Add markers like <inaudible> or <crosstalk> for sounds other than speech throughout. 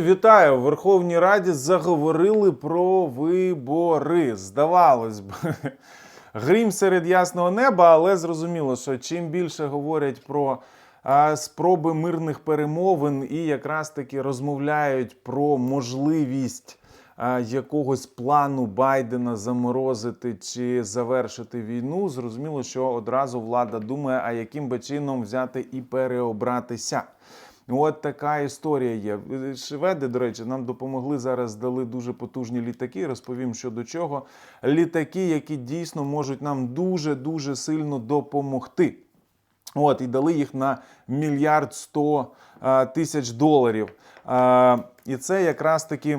Вітаю в Верховній Раді. Заговорили про вибори. Здавалось б, <laughs> грім серед ясного неба, але зрозуміло, що чим більше говорять про а, спроби мирних перемовин і якраз таки розмовляють про можливість а, якогось плану Байдена заморозити чи завершити війну, зрозуміло, що одразу влада думає, а яким би чином взяти і переобратися. От така історія є. Шведи, до речі, нам допомогли зараз, дали дуже потужні літаки. Розповім щодо чого. Літаки, які дійсно можуть нам дуже дуже сильно допомогти. От, і дали їх на мільярд сто тисяч доларів. А, і це якраз таки.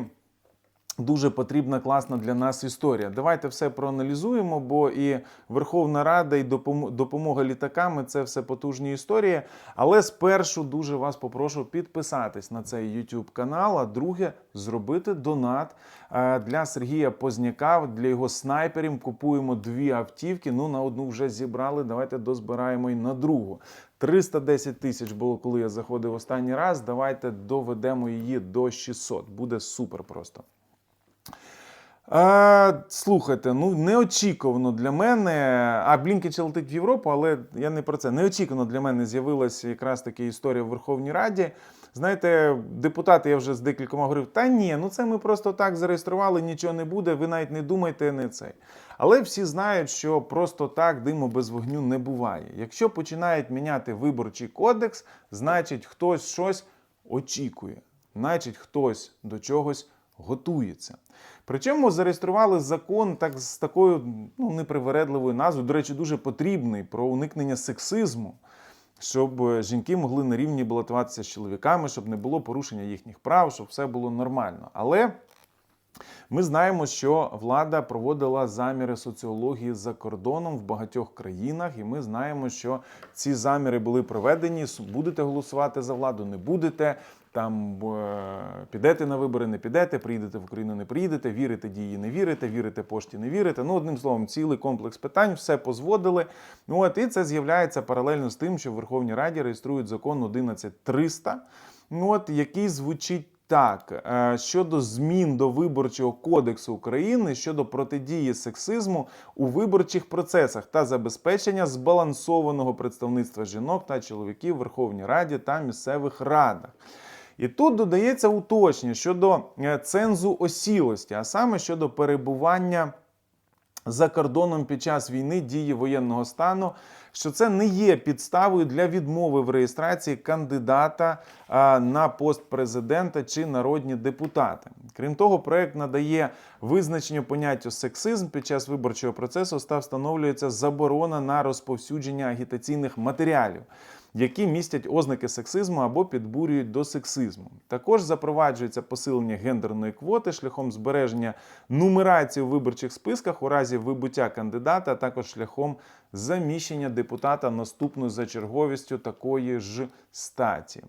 Дуже потрібна класна для нас історія. Давайте все проаналізуємо, бо і Верховна Рада, і допомога літаками це все потужні історії. Але спершу дуже вас попрошу підписатись на цей YouTube канал. А друге, зробити донат е, для Сергія Позняка, для його снайперів. Купуємо дві автівки. Ну на одну вже зібрали. Давайте дозбираємо і на другу. 310 тисяч було, коли я заходив останній раз. Давайте доведемо її до 600. Буде супер просто. А, слухайте, ну неочікувано для мене. А Блінкіч летить в Європу, але я не про це. Неочікувано для мене з'явилася якраз таки історія в Верховній Раді. Знаєте, депутати, я вже з декількома говорив, та ні, ну це ми просто так зареєстрували, нічого не буде, ви навіть не думайте не цей. Але всі знають, що просто так диму без вогню не буває. Якщо починають міняти виборчий кодекс, значить хтось щось очікує, значить хтось до чогось готується. Причому зареєстрували закон так з такою ну, непривередливою назвою, до речі, дуже потрібний про уникнення сексизму, щоб е, жінки могли на рівні балотуватися з чоловіками, щоб не було порушення їхніх прав, щоб все було нормально. Але ми знаємо, що влада проводила заміри соціології за кордоном в багатьох країнах, і ми знаємо, що ці заміри були проведені. Будете голосувати за владу, не будете. Там е, підете на вибори, не підете, приїдете в Україну, не приїдете, вірите дії, не вірите, вірите пошті, не вірите. Ну, одним словом, цілий комплекс питань, все позводили. Ну от і це з'являється паралельно з тим, що в Верховній Раді реєструють закон 11300, ну от який звучить так, е, щодо змін до виборчого кодексу України щодо протидії сексизму у виборчих процесах та забезпечення збалансованого представництва жінок та чоловіків в Верховній Раді та місцевих радах. І тут додається уточнення щодо е, цензу осілості, а саме щодо перебування за кордоном під час війни дії воєнного стану, що це не є підставою для відмови в реєстрації кандидата на пост президента чи народні депутати. Крім того, проект надає визначення поняттю сексизм під час виборчого процесу та встановлюється заборона на розповсюдження агітаційних матеріалів. Які містять ознаки сексизму або підбурюють до сексизму. Також запроваджується посилення гендерної квоти шляхом збереження нумерації у виборчих списках у разі вибуття кандидата, а також шляхом заміщення депутата наступною за черговістю такої ж статі.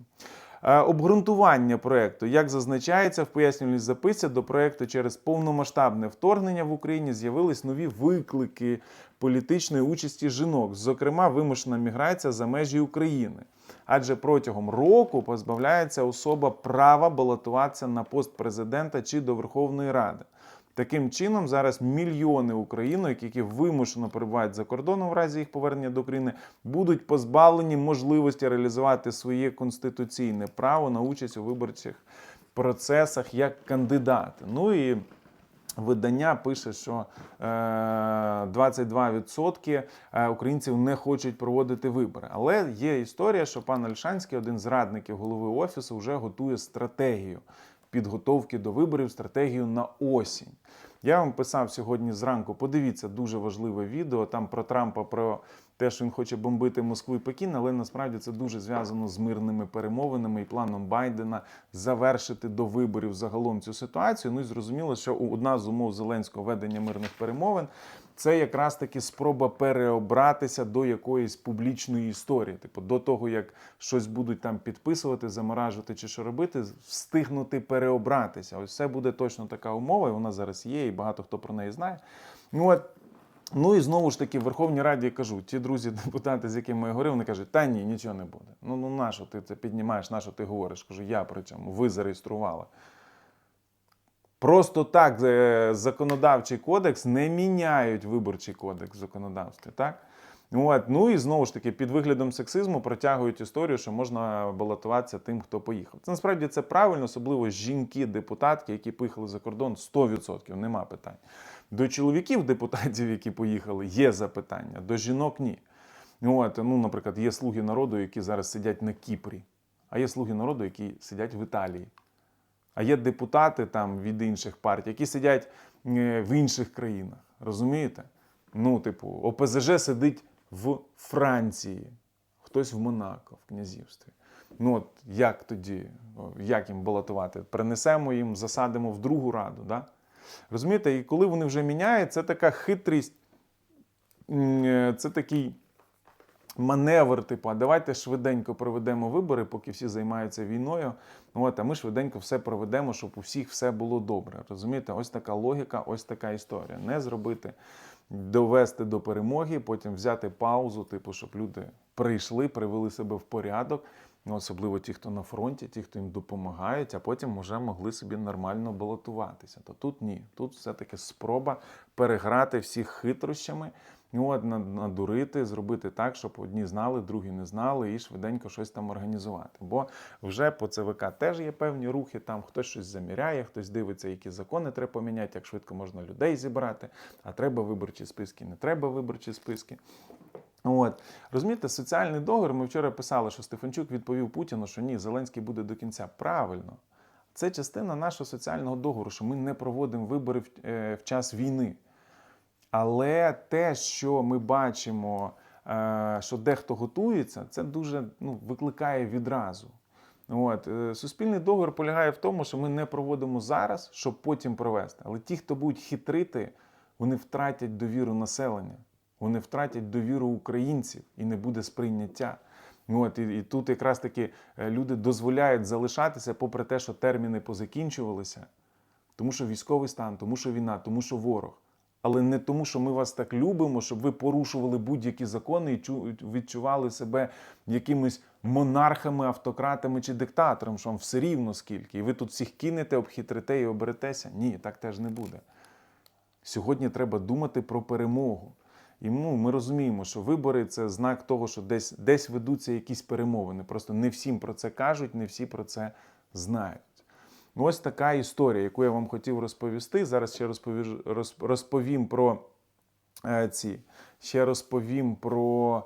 Е, Обґрунтування проекту, як зазначається в пояснювальній записці до проекту через повномасштабне вторгнення в Україні з'явились нові виклики політичної участі жінок, зокрема вимушена міграція за межі України. Адже протягом року позбавляється особа права балотуватися на пост президента чи до Верховної Ради. Таким чином, зараз мільйони українок, які вимушено перебувають за кордоном в разі їх повернення до України, будуть позбавлені можливості реалізувати своє конституційне право на участь у виборчих процесах як кандидати. Ну і Видання пише, що е, 22% е, українців не хочуть проводити вибори. Але є історія, що пан Альшанський, один з радників голови офісу, вже готує стратегію підготовки до виборів, стратегію на осінь. Я вам писав сьогодні зранку. Подивіться дуже важливе відео там про Трампа, про те, що він хоче бомбити Москву і Пекін, але насправді це дуже зв'язано з мирними перемовинами і планом Байдена завершити до виборів загалом цю ситуацію. Ну і зрозуміло, що одна з умов зеленського ведення мирних перемовин це якраз таки спроба переобратися до якоїсь публічної історії. Типу, до того, як щось будуть там підписувати, заморажувати чи що робити, встигнути переобратися. Ось це буде точно така умова, і вона зараз є, і багато хто про неї знає. Ну от Ну і знову ж таки, в Верховній Раді я кажу, ті друзі, <laughs> депутати, з якими я говорив, вони кажуть, та ні, нічого не буде. Ну, ну на що ти це піднімаєш, на що ти говориш? Кажу, я при цьому, ви зареєстрували. Просто так е, законодавчий кодекс не міняють виборчий кодекс в законодавстві, так? От. Ну і знову ж таки, під виглядом сексизму протягують історію, що можна балотуватися тим, хто поїхав. Це насправді це правильно, особливо жінки, депутатки, які поїхали за кордон, 100%, нема питань. До чоловіків депутатів, які поїхали, є запитання, до жінок ні. От, ну, наприклад, є слуги народу, які зараз сидять на Кіпрі, а є слуги народу, які сидять в Італії. А є депутати там від інших партій, які сидять е, в інших країнах. Розумієте? Ну, типу, ОПЗЖ сидить в Франції, хтось в Монако, в князівстві. Ну, от як тоді, як їм балотувати? Принесемо їм, засадимо в другу раду. Да? Розумієте, і коли вони вже міняють, це така хитрість, е, це такий маневр, типу, а давайте швиденько проведемо вибори, поки всі займаються війною. От, а ми швиденько все проведемо, щоб у всіх все було добре. Розумієте, ось така логіка, ось така історія. Не зробити, довести до перемоги, потім взяти паузу, типу, щоб люди прийшли, привели себе в порядок. Ну, особливо ті, хто на фронті, ті, хто їм допомагають, а потім вже могли собі нормально балотуватися. То тут ні. Тут все-таки спроба переграти всіх хитрощами, ну, от, надурити, зробити так, щоб одні знали, другі не знали, і швиденько щось там організувати. Бо вже по ЦВК теж є певні рухи, там хтось щось заміряє, хтось дивиться, які закони треба поміняти, як швидко можна людей зібрати, а треба виборчі списки, не треба виборчі списки. От розумієте, соціальний договір. Ми вчора писали, що Стефанчук відповів Путіну, що ні, Зеленський буде до кінця. Правильно, це частина нашого соціального договору, що ми не проводимо вибори в, е, в час війни. Але те, що ми бачимо, е, що дехто готується, це дуже ну, викликає відразу. От. е, Суспільний договір полягає в тому, що ми не проводимо зараз, щоб потім провести. Але ті, хто будуть хитрити, вони втратять довіру населення, вони втратять довіру українців і не буде сприйняття. От, і, і тут якраз таки е, люди дозволяють залишатися, попри те, що терміни позакінчувалися, тому що військовий стан, тому що війна, тому що ворог. Але не тому, що ми вас так любимо, щоб ви порушували будь-які закони і відчували себе якимись монархами, автократами чи диктатором, що вам все рівно скільки. І ви тут всіх кинете, обхитрите і оберетеся. Ні, так теж не буде. Сьогодні треба думати про перемогу. І ну, ми розуміємо, що вибори це знак того, що десь, десь ведуться якісь перемовини. Просто не всім про це кажуть, не всі про це знають. Ну, Ось така історія, яку я вам хотів розповісти. Зараз ще розповіж, роз- розповім про е, ці. Ще розповім про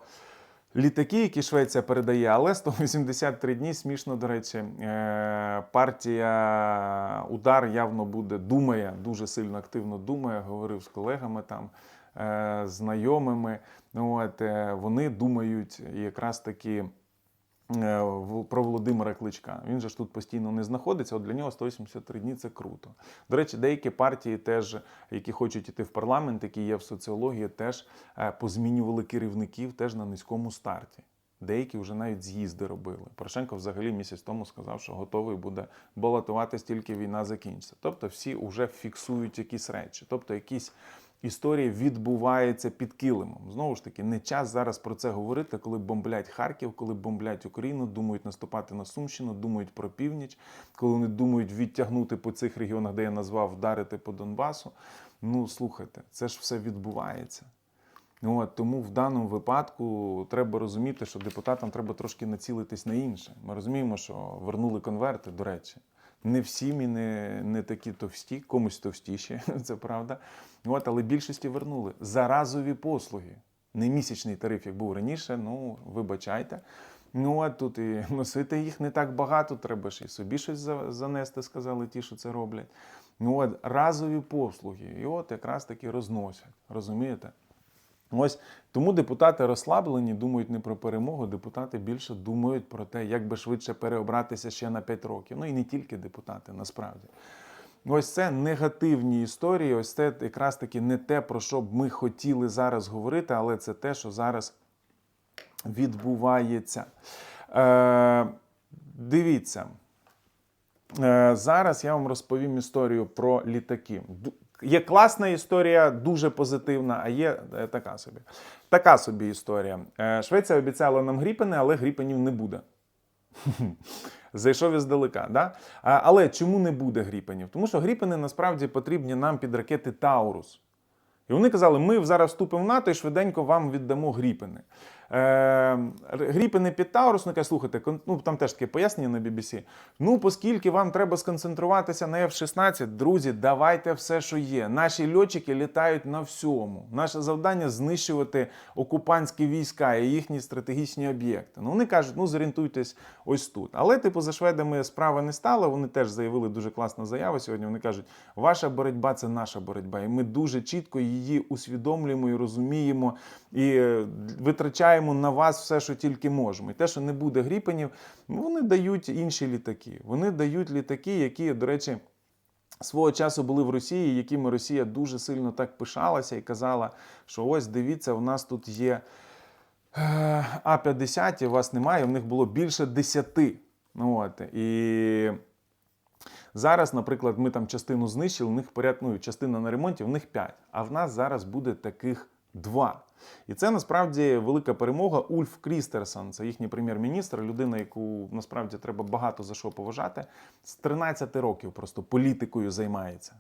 літаки, які Швеція передає, але 183 дні смішно, до речі, е, партія Удар явно буде, думає, дуже сильно активно думає. Говорив з колегами там, знайомими. Ну, От, е, вони думають якраз таки. е, Про Володимира Кличка. Він же ж тут постійно не знаходиться. От для нього 183 дні це круто. До речі, деякі партії, теж, які хочуть іти в парламент, які є в соціології, теж е, позмінювали керівників теж на низькому старті. Деякі вже навіть з'їзди робили. Порошенко взагалі місяць тому сказав, що готовий буде балотуватись тільки війна закінчиться. Тобто всі вже фіксують якісь речі, тобто якісь історії відбуваються під килимом. Знову ж таки, не час зараз про це говорити, коли бомблять Харків, коли бомблять Україну, думають наступати на Сумщину, думають про північ, коли вони думають відтягнути по цих регіонах, де я назвав, вдарити по Донбасу. Ну слухайте, це ж все відбувається. Ну, От, тому в даному випадку треба розуміти, що депутатам треба трошки націлитись на інше. Ми розуміємо, що вернули конверти, до речі. Не всі мі не, такі товсті, комусь товстіші, <laughs> це правда. От, але більшості вернули за разові послуги. Не місячний тариф, як був раніше, ну вибачайте. Ну, а тут і <laughs> носити їх не так багато, треба ж і собі щось занести, сказали ті, що це роблять. Ну, от разові послуги. І от якраз таки розносять. Розумієте? Ось тому депутати розслаблені, думають не про перемогу. Депутати більше думають про те, як би швидше переобратися ще на 5 років. Ну і не тільки депутати, насправді. Ось це негативні історії. Ось це якраз таки не те, про що б ми хотіли зараз говорити, але це те, що зараз відбувається. Е, дивіться. Е, Зараз я вам розповім історію про літаки. Є класна історія, дуже позитивна, а є е, така собі. Така собі історія. Е, Швеція обіцяла нам гріпени, але гріпенів не буде. <laughs> Зайшов іздалека. Да? Але чому не буде гріпенів? Тому що гріпени насправді потрібні нам під ракети Таурус. І вони казали, ми зараз вступимо в НАТО і швиденько вам віддамо гріпени. Е, гріпени під Таурус, вони кажуть, слухайте, ну, там теж таке пояснення на BBC. Ну, оскільки вам треба сконцентруватися на F-16, друзі, давайте все, що є. Наші льотчики літають на всьому. Наше завдання знищувати окупантські війська і їхні стратегічні об'єкти. Ну, вони кажуть, ну зорієнтуйтесь ось тут. Але, типу, за шведами справа не стала. Вони теж заявили дуже класну заяву сьогодні. Вони кажуть, ваша боротьба це наша боротьба. І ми дуже чітко її усвідомлюємо і розуміємо, і е, витрачаємо на вас все, що тільки можемо. І те, що не буде гріпенів, вони дають інші літаки. Вони дають літаки, які, до речі, свого часу були в Росії, якими Росія дуже сильно так пишалася і казала, що ось дивіться, у нас тут є е, А-50, у вас немає, в них було більше 10. Ну, от, і зараз, наприклад, ми там частину знищили, у них поряд, ну, частина на ремонті, в них 5, а в нас зараз буде таких 2. І це насправді велика перемога. Ульф Крістерсон, це їхній прем'єр-міністр, людина, яку насправді треба багато за що поважати. З 13 років просто політикою займається.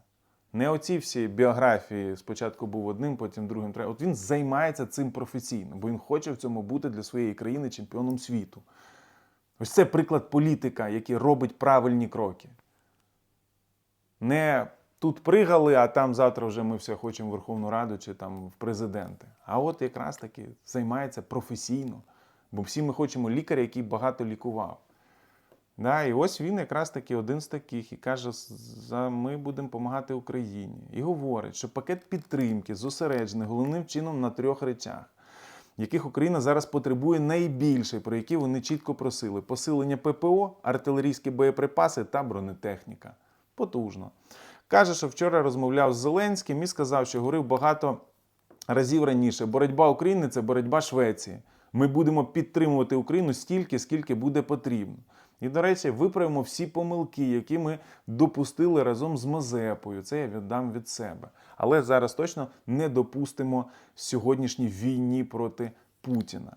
Не оці всі біографії спочатку був одним, потім другим. От він займається цим професійно, бо він хоче в цьому бути для своєї країни чемпіоном світу. Ось це приклад політика, який робить правильні кроки. Не тут пригали, а там завтра вже ми все хочемо в Верховну Раду чи там в президенти. А от якраз таки займається професійно. Бо всі ми хочемо лікаря, який багато лікував. Да, і ось він якраз таки один з таких і каже: ми будемо допомагати Україні. І говорить, що пакет підтримки зосереджений головним чином на трьох речах, яких Україна зараз потребує найбільше, про які вони чітко просили: посилення ППО, артилерійські боєприпаси та бронетехніка. Потужно. Каже, що вчора розмовляв з Зеленським і сказав, що говорив багато разів раніше: боротьба України це боротьба Швеції. Ми будемо підтримувати Україну стільки, скільки буде потрібно. І, до речі, виправимо всі помилки, які ми допустили разом з Мазепою. Це я віддам від себе. Але зараз точно не допустимо сьогоднішній війні проти Путіна.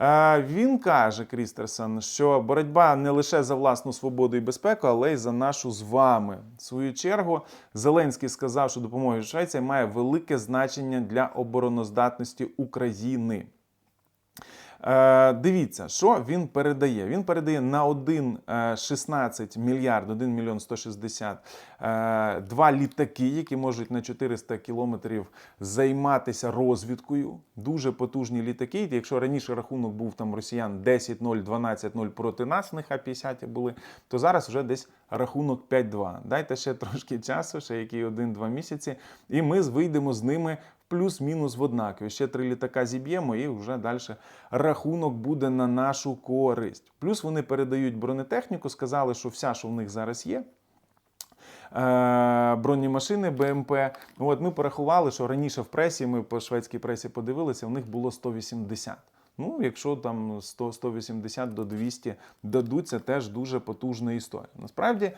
Е, Він каже, Крістерсон, що боротьба не лише за власну свободу і безпеку, але й за нашу з вами. В свою чергу, Зеленський сказав, що допомога Швеції має велике значення для обороноздатності України. Е, дивіться, що він передає. Він передає на 1,16 мільярд, 1 мільйон 160 е, два літаки, які можуть на 400 кілометрів займатися розвідкою. Дуже потужні літаки. Якщо раніше рахунок був там росіян 10-0, 12-0 проти нас, них А-50 були, то зараз вже десь рахунок 5-2. Дайте ще трошки часу, ще які 1-2 місяці, і ми вийдемо з ними плюс-мінус в однакові. Ще три літака зіб'ємо, і вже далі рахунок буде на нашу користь. Плюс вони передають бронетехніку, сказали, що вся, що в них зараз є. е, Бронемашини БМП. От ми порахували, що раніше в пресі, ми по шведській пресі подивилися, у них було 180. Ну, якщо там 100, 180 до 200 дадуть, це теж дуже потужна історія. Насправді,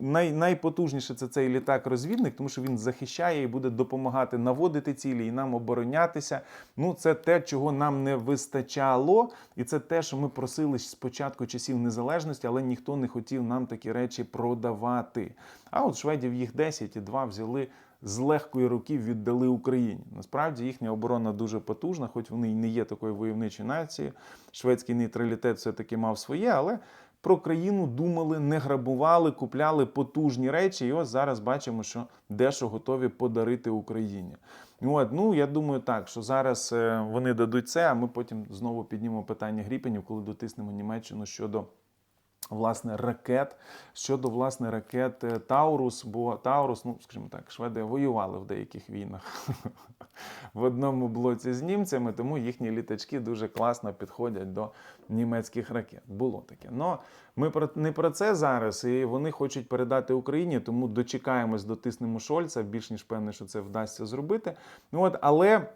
най, найпотужніше це цей літак-розвідник, тому що він захищає і буде допомагати наводити цілі і нам оборонятися. Ну, це те, чого нам не вистачало, і це те, що ми просили з початку часів незалежності, але ніхто не хотів нам такі речі продавати. А от шведів їх 10 і 2 взяли з легкої руки віддали Україні. Насправді їхня оборона дуже потужна, хоч вони й не є такою войовничою нацією. Шведський нейтралітет все-таки мав своє, але про країну думали, не грабували, купляли потужні речі. І ось зараз бачимо, що дещо готові подарити Україні. От, ну я думаю, так що зараз е, вони дадуть це, а ми потім знову піднімемо питання гріпенів, коли дотиснемо Німеччину щодо власне ракет щодо власне ракет е, Таурус, бо Таурус, ну скажімо так, шведи воювали в деяких війнах <laughs> в одному блоці з німцями, тому їхні літачки дуже класно підходять до німецьких ракет. Було таке. Но ми про не про це зараз, і вони хочуть передати Україні, тому дочекаємось, дотиснемо Шольца. Більш ніж певне, що це вдасться зробити. Ну от, але.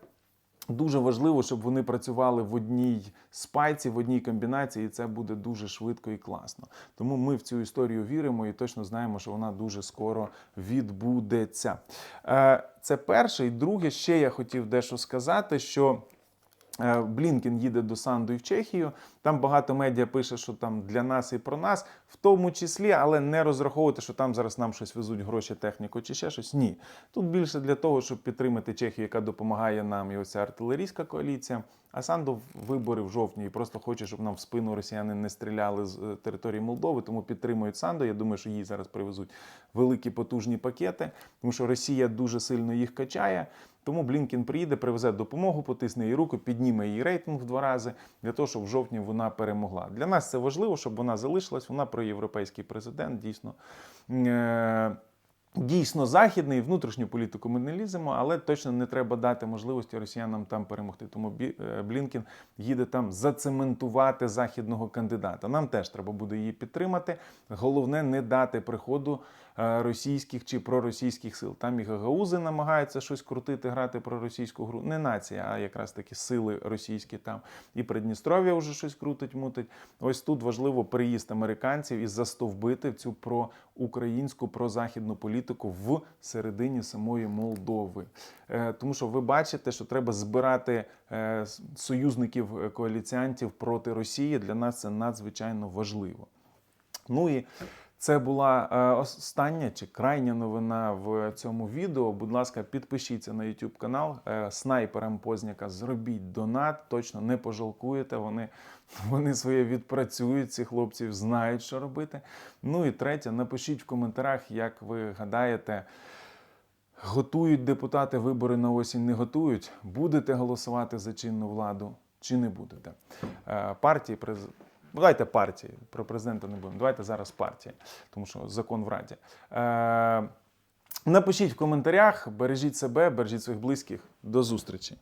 Дуже важливо, щоб вони працювали в одній спайці, в одній комбінації, і це буде дуже швидко і класно. Тому ми в цю історію віримо і точно знаємо, що вона дуже скоро відбудеться. Е, Це перше. І друге, ще я хотів дещо сказати, що. Е, Блінкен їде до Санду і в Чехію. Там багато медіа пише, що там для нас і про нас, в тому числі, але не розраховувати, що там зараз нам щось везуть гроші, техніку чи ще щось. Ні. Тут більше для того, щоб підтримати Чехію, яка допомагає нам, і оця артилерійська коаліція. А Санду вибори в жовтні і просто хоче, щоб нам в спину росіяни не стріляли з е, території Молдови, тому підтримують Санду. Я думаю, що їй зараз привезуть великі потужні пакети, тому що Росія дуже сильно їх качає. Тому Блінкін приїде, привезе допомогу, потисне її руку, підніме її рейтинг в два рази для того, щоб в жовтні вона перемогла. Для нас це важливо, щоб вона залишилась. Вона проєвропейський президент, дійсно. Е- Дійсно західний, внутрішню політику ми не ліземо, але точно не треба дати можливості росіянам там перемогти. Тому е, Блінкін їде там зацементувати західного кандидата. Нам теж треба буде її підтримати. Головне не дати приходу російських чи проросійських сил. Там і гагаузи намагаються щось крутити, грати проросійську гру. Не нація, а якраз таки сили російські там. І Придністров'я вже щось крутить, мутить. Ось тут важливо приїзд американців і застовбити цю проукраїнську, прозахідну політику в середині самої Молдови. Е, Тому що ви бачите, що треба збирати е, союзників е, коаліціантів проти Росії. Для нас це надзвичайно важливо. Ну і це була е, остання чи крайня новина в цьому відео. Будь ласка, підпишіться на YouTube канал. Е, Снайперам Позняка зробіть донат. Точно не пожалкуєте. Вони, вони своє відпрацюють. Ці хлопці знають, що робити. Ну і третє, напишіть в коментарях, як ви гадаєте. Готують депутати вибори на осінь, не готують. Будете голосувати за чинну владу чи не будете? Е, Партії през... Давайте партії. Про президента не будемо. Давайте зараз партії, тому що закон в раді. Е, Напишіть в коментарях, бережіть себе, бережіть своїх близьких. До зустрічі.